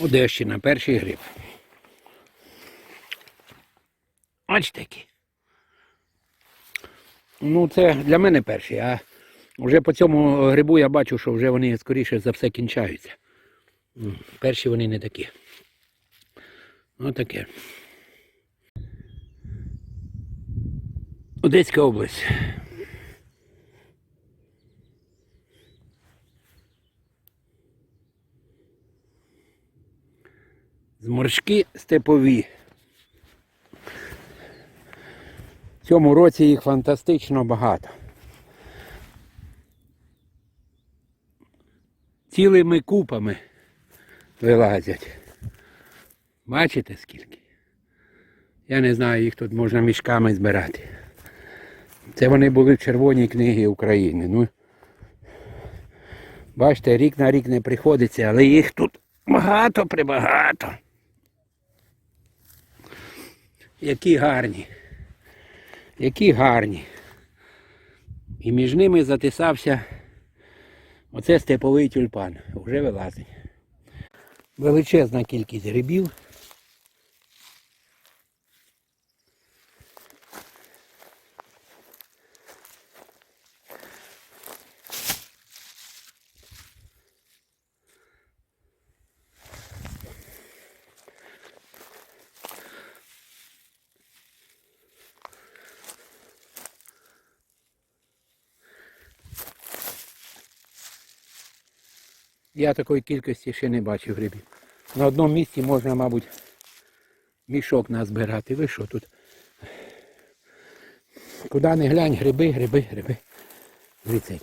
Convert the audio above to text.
Одещина, перший гриб. Ось такий. Ну, це для мене перший, а вже по цьому грибу я бачу, що вже вони скоріше за все кінчаються. Перші вони не такі. Отаке. Одеська область. Зморшки степові. В цьому році їх фантастично багато. Цілими купами вилазять. Бачите скільки? Я не знаю, їх тут можна мішками збирати. Це вони були в Червоній книгі України. Ну, бачите, рік на рік не приходиться, але їх тут багато прибагато. Які гарні. Які гарні. І між ними затисався оце степовий тюльпан. Вже вилазить. Величезна кількість грибів. Я такої кількості ще не бачив грибів. На одному місці можна, мабуть, мішок назбирати. Ви що тут? Куди не глянь, гриби, гриби, гриби. Які.